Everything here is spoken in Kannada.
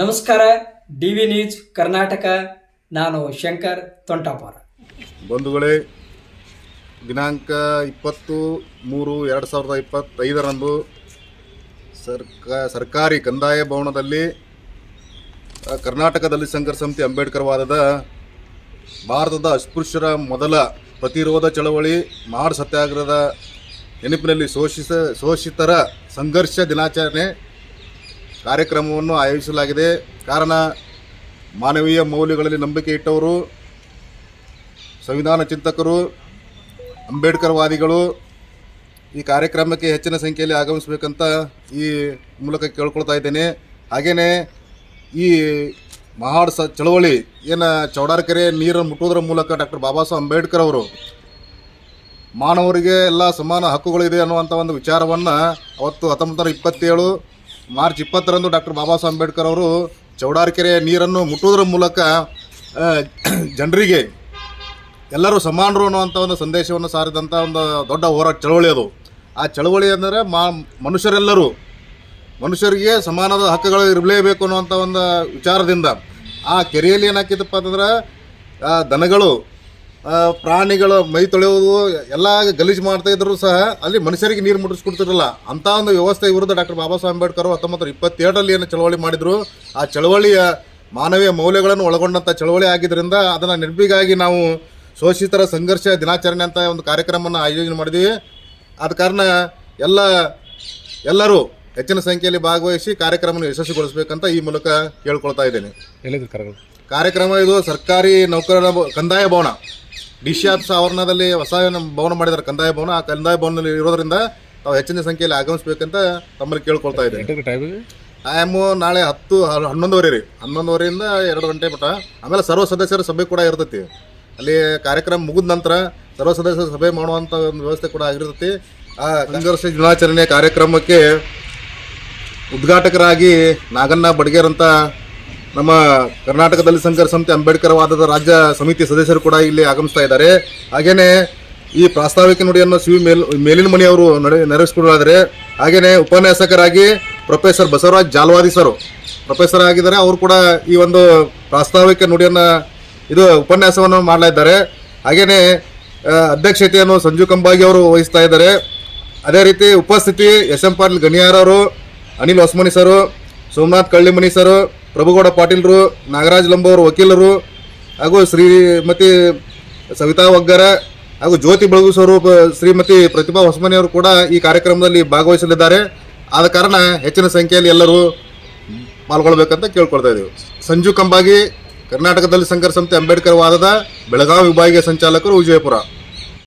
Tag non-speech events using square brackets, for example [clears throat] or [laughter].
ನಮಸ್ಕಾರ ಡಿ ವಿ ನ್ಯೂಸ್ ಕರ್ನಾಟಕ. ನಾನು ಶಂಕರ್ ತೊಂಟಾಪುರ. ಬಂಧುಗಳೇ, ದಿನಾಂಕ ಇಪ್ಪತ್ತು ಮೂರು ಎರಡು ಸಾವಿರದ ಇಪ್ಪತ್ತೈದರಂದು ಸರ್ಕ, ಸರ್ಕಾರಿ ಕಂದಾಯ ಭವನದಲ್ಲಿ ಕರ್ನಾಟಕದಲ್ಲಿ ಸಂಘರ್ಷ ಸಮಿತಿ ಅಂಬೇಡ್ಕರ್ ವಾದದ ಭಾರತದ ಅಸ್ಪೃಶ್ಯರ ಮೊದಲ ಪ್ರತಿರೋಧ ಚಳವಳಿ ಮಾಡ್ ಸತ್ಯಾಗ್ರಹದ ನೆನಪಿನಲ್ಲಿ ಶೋಷಿಸ, ಶೋಷಿತರ ಸಂಘರ್ಷ ದಿನಾಚರಣೆ ಕಾರ್ಯಕ್ರಮವನ್ನು ಆಯೋಜಿಸಲಾಗಿದೆ. ಕಾರಣ, ಮಾನವೀಯ ಮೌಲ್ಯಗಳಲ್ಲಿ ನಂಬಿಕೆ ಇಟ್ಟವರು, ಸಂವಿಧಾನ ಚಿಂತಕರು, ಅಂಬೇಡ್ಕರ್ವಾದಿಗಳು ಈ ಕಾರ್ಯಕ್ರಮಕ್ಕೆ ಹೆಚ್ಚಿನ ಸಂಖ್ಯೆಯಲ್ಲಿ ಆಗಮಿಸಬೇಕಂತ ಈ ಮೂಲಕ ಕೇಳ್ಕೊಳ್ತಾ ಇದ್ದೇನೆ. ಹಾಗೆಯೇ ಈ ಮಹಾಡ್ ಸ ಚಳವಳಿ, ಏನು ಚೌಡಾರ್ಕೆರೆ ನೀರನ್ನು ಮುಟ್ಟುವುದರ ಮೂಲಕ ಡಾಕ್ಟರ್ ಬಾಬಾ ಸಾಹೇಬ್ ಅಂಬೇಡ್ಕರ್ ಅವರು ಮಾನವರಿಗೆ ಎಲ್ಲ ಸಮಾನ ಹಕ್ಕುಗಳಿದೆ ಅನ್ನುವಂಥ ಒಂದು ವಿಚಾರವನ್ನು ಅವತ್ತು ಹತ್ತೊಂಬತ್ತು ನೂರ ಇಪ್ಪತ್ತೇಳು ಮಾರ್ಚ್ ಇಪ್ಪತ್ತರಂದು ಡಾಕ್ಟರ್ ಬಾಬಾ ಸಾಹೇಬ್ ಅಂಬೇಡ್ಕರ್ ಅವರು ಚೌಡಾರ್ಕೆರೆ ನೀರನ್ನು ಮುಟ್ಟುವುದರ ಮೂಲಕ [clears throat] ಜನರಿಗೆ ಎಲ್ಲರೂ ಸಮಾನರು ಅನ್ನುವಂಥ ಒಂದು ಸಂದೇಶವನ್ನು ಸಾರಿದಂಥ ಒಂದು ದೊಡ್ಡ ಹೋರಾಟ ಚಳವಳಿ ಅದು. ಆ ಚಳವಳಿ ಅಂದರೆ ಮಾ, ಮನುಷ್ಯರೆಲ್ಲರೂ ಮನುಷ್ಯರಿಗೆ ಸಮಾನದ ಹಕ್ಕುಗಳು ಇರಲೇಬೇಕು ಅನ್ನುವಂಥ ಒಂದು ವಿಚಾರದಿಂದ ಆ ಕೆರೆಯಲ್ಲಿ ಏನಾಕಿತ್ತಪ್ಪ ಅಂತಂದ್ರೆ ದನಗಳು ಪ್ರಾಣಿಗಳು ಮೈ ತೊಳೆಯೋದು ಎಲ್ಲ ಗಲೀಜು ಮಾಡ್ತಾ ಇದ್ರು ಸಹ ಅಲ್ಲಿ ಮನುಷ್ಯರಿಗೆ ನೀರು ಮುಟ್ಟಿಸ್ಕೊಡ್ತಿರಲ್ಲ. ಅಂಥ ಒಂದು ವ್ಯವಸ್ಥೆ ವಿರುದ್ಧ ಡಾಕ್ಟರ್ ಬಾಬಾ ಸಾಹೇಬ್ ಅಂಬೇಡ್ಕರ್ ಹತ್ತೊಂಬತ್ತು ಇಪ್ಪತ್ತೇಳರಲ್ಲಿ ಏನು ಚಳವಳಿ ಮಾಡಿದರು ಆ ಚಳವಳಿಯ ಮಾನವೀಯ ಮೌಲ್ಯಗಳನ್ನು ಒಳಗೊಂಡಂಥ ಚಳವಳಿ ಆಗಿದ್ದರಿಂದ ಅದನ್ನು ನೆನಪಿಗಾಗಿ ನಾವು ಶೋಷಿತರ ಸಂಘರ್ಷ ದಿನಾಚರಣೆ ಅಂತ ಒಂದು ಕಾರ್ಯಕ್ರಮವನ್ನು ಆಯೋಜನೆ ಮಾಡಿದ್ವಿ. ಆದ ಕಾರಣ ಎಲ್ಲ ಎಲ್ಲರೂ ಹೆಚ್ಚಿನ ಸಂಖ್ಯೆಯಲ್ಲಿ ಭಾಗವಹಿಸಿ ಕಾರ್ಯಕ್ರಮವನ್ನು ಯಶಸ್ವಿಗೊಳಿಸಬೇಕಂತ ಈ ಮೂಲಕ ಕೇಳ್ಕೊಳ್ತಾ ಇದ್ದೇನೆ. ಕಾರ್ಯಕ್ರಮ? ಇದು ಸರ್ಕಾರಿ ನೌಕರರ ಕಂದಾಯ ಭವನ. ಡಿ ಸಿ ಆಫೀಸ್ ಆವರಣದಲ್ಲಿ ಹೊಸ ಭವನ ಮಾಡಿದ್ದಾರೆ. ಕಂದಾಯ ಭವನ. ಆ ಕಂದಾಯ ಭವನದಲ್ಲಿ ಇರೋದ್ರಿಂದ ತಾವು ಹೆಚ್ಚಿನ ಸಂಖ್ಯೆಯಲ್ಲಿ ಆಗಮಿಸಬೇಕಂತ ತಮ್ಮಲ್ಲಿ ಕೇಳ್ಕೊಳ್ತಾ ಇದೆ? ಆಯಾಮು ನಾಳೆ ಹತ್ತು ಹನ್ನೊಂದುವರೆ ರೀ. ಹನ್ನೊಂದುವರೆಯಿಂದ ಎರಡು ಗಂಟೆ ಮಟ್ಟ. ಆಮೇಲೆ ಸರ್ವ ಸದಸ್ಯರ ಸಭೆ ಕೂಡ ಇರ್ತೈತಿ. ಅಲ್ಲಿ ಕಾರ್ಯಕ್ರಮ ಮುಗಿದ ನಂತರ ಸರ್ವ ಸದಸ್ಯರ ಸಭೆ ಮಾಡುವಂಥ ಒಂದು ವ್ಯವಸ್ಥೆ ಕೂಡ ಆಗಿರ್ತೈತಿ. ಆ ಸಂಘರ್ಷ ದಿನಾಚರಣೆ ಕಾರ್ಯಕ್ರಮಕ್ಕೆ ಉದ್ಘಾಟಕರಾಗಿ ನಾಗಣ್ಣ ಬಡ್ಗೇರ್ ಅಂತ ನಮ್ಮ ಕರ್ನಾಟಕದಲ್ಲಿ ಸಂಘರ್ಷ ಸಮಿತಿ ಅಂಬೇಡ್ಕರ್ ವಾದದ ರಾಜ್ಯ ಸಮಿತಿ ಸದಸ್ಯರು ಕೂಡ ಇಲ್ಲಿ ಆಗಮಿಸ್ತಾ ಇದ್ದಾರೆ. ಹಾಗೆಯೇ ಈ ಪ್ರಾಸ್ತಾವಿಕ ನುಡಿಯನ್ನು ಸಿ ಮೇಲ್ ಮೇಲಿನ ಮನಿ ಅವರು ನಡೆ ನೆರವೇರಿಸಿಕೊಡಲಾದರೆ ಹಾಗೆಯೇ ಉಪನ್ಯಾಸಕರಾಗಿ professor Basavaraj Jalwadi sir professor ಆಗಿದ್ದಾರೆ. ಅವರು ಕೂಡ ಈ ಒಂದು ಪ್ರಾಸ್ತಾವಿಕ ನುಡಿಯನ್ನು ಇದು ಉಪನ್ಯಾಸವನ್ನು ಮಾಡಲಾ ಇದ್ದಾರೆ. ಹಾಗೇನೆ ಆ, ಅಧ್ಯಕ್ಷತೆಯನ್ನು ಸಂಜು ಕಂಬಾಗಿ ಅವರು ವಹಿಸ್ತಾ ಇದ್ದಾರೆ. ಅದೇ ರೀತಿ ಉಪಸ್ಥಿತಿ ಎಸ್ ಎಂ ಪಾಟೀಲ್ ಗಣಿಯಾರವರು ಅನಿಲ್ ಹೊಸ್ಮನಿ ಸರು ಸೋಮನಾಥ್ ಕಳ್ಳಿಮನಿ ಸರು ಪ್ರಭುಗೌಡ ಪಾಟೀಲ್ರು, ನಾಗರಾಜ್ ಲಂಬೋರು ವಕೀಲರು, ಹಾಗೂ ಶ್ರೀಮತಿ ಸವಿತಾ ಒಗ್ಗರ, ಹಾಗೂ ಜ್ಯೋತಿ ಬೆಳಗು ಸ್ವರೂಪ ಶ್ರೀಮತಿ ಪ್ರತಿಭಾ ಹೊಸಮನೆಯವರು ಕೂಡ ಈ ಕಾರ್ಯಕ್ರಮದಲ್ಲಿ ಭಾಗವಹಿಸಲಿದ್ದಾರೆ. ಆದ ಕಾರಣ ಹೆಚ್ಚಿನ ಸಂಖ್ಯೆಯಲ್ಲಿ ಎಲ್ಲರೂ ಪಾಲ್ಗೊಳ್ಬೇಕಂತ ಕೇಳ್ಕೊಳ್ತಾ ಇದ್ದೀವಿ. ಸಂಜು ಕಂಬಾಗಿ, ಕರ್ನಾಟಕದಲ್ಲಿ ಸಂಘರ್ಷ ಸಮಿತಿ ಅಂಬೇಡ್ಕರ್ ವಾದದ ಬೆಳಗಾವಿ ವಿಭಾಗೀಯ ಸಂಚಾಲಕರು ವಿಜಯಪುರ.